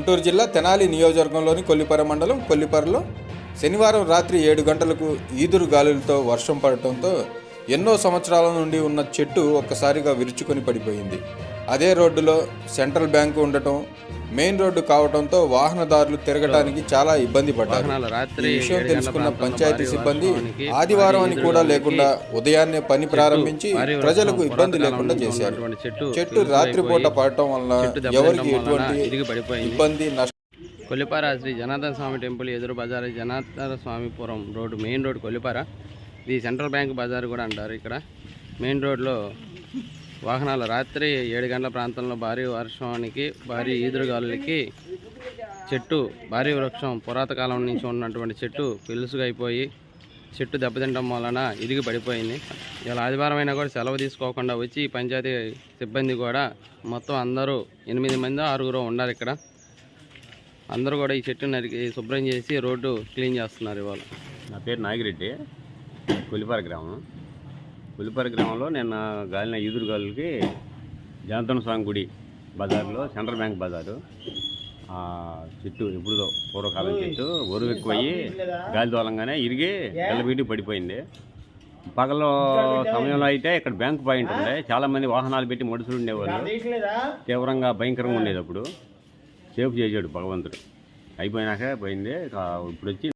గుంటూరు జిల్లా తెనాలి నియోజకవర్గంలోని కొల్లిపర మండలం కొల్లిపరలో శనివారం రాత్రి ఏడు గంటలకు ఈదురు గాలులతో వర్షం పడటంతో ఎన్నో సంవత్సరాల నుండి ఉన్న చెట్టు ఒక్కసారిగా విరుచుకొని పడిపోయింది. అదే రోడ్డులో సెంట్రల్ బ్యాంకు ఉండటం మెయిన్ రోడ్డు కావడంతో వాహనదారులు తిరగడానికి చాలా ఇబ్బంది పడ్డారు. ఈ విషయం తెలుసుకున్న పంచాయతీ సిబ్బంది ఆదివారం అని కూడా లేకుండా ఉదయాన్నే పని ప్రారంభించి ప్రజలకు ఇబ్బంది లేకుండా చేశారు. చెట్టు రాత్రిపూట పడటం దెబ్బతినడం ఎవరికి ఎటువంటి ఇబ్బంది నష్టం? కొల్లిపార శ్రీ జనార్దన స్వామి టెంపుల్ ఎదురు Bazar Janardana Swamypuram road main road Kollipara. ఇది సెంట్రల్ బ్యాంక్ బజార్ కూడా అంటారు ఇక్కడ. మెయిన్ రోడ్లో వాహనాలు రాత్రి ఏడు గంటల ప్రాంతంలో భారీ వర్షానికి భారీ ఈదురుగాలులకి చెట్టు భారీ వృక్షం పురాతకాలం నుంచి ఉన్నటువంటి చెట్టు పిలుసుగా అయిపోయి చెట్టు దెబ్బతింటం వలన ఇదిగి పడిపోయింది ఇలా ఆదివారం అయినా కూడా సెలవు తీసుకోకుండా వచ్చి పంచాయతీ సిబ్బంది కూడా మొత్తం అందరూ ఎనిమిది మంది ఆరుగురు ఉన్నారు ఇక్కడ. అందరూ కూడా ఈ చెట్టు నరికి శుభ్రం చేసి రోడ్డు క్లీన్ చేస్తున్నారు ఇవాళ. నా పేరు నాగిరెడ్డి కొలిపార గ్రామం. కొలిపార గ్రామంలో నిన్న గాలిన ఈదురు గాలులకి జనార్దన స్వామి గుడి బజార్లో సెంట్రల్ బ్యాంక్ బజారు ఆ చెట్టు ఎప్పుడుదో పూర్వకాలం చెట్టు ఒరువు ఎక్కువయ్యి గాలి దోలంగానే ఇరిగి ఎల్లబీటి పడిపోయింది. పగల సమయంలో అయితే ఇక్కడ బ్యాంక్ పాయింట్ ఉంది చాలా మంది వాహనాలు పెట్టి మనుషులు ఉండేవాళ్ళు. తీవ్రంగా భయంకరంగా ఉండేది అప్పుడు. సేఫ్ చేసాడు భగవంతుడు. అయిపోయినాక పోయింది. ఇప్పుడు వచ్చి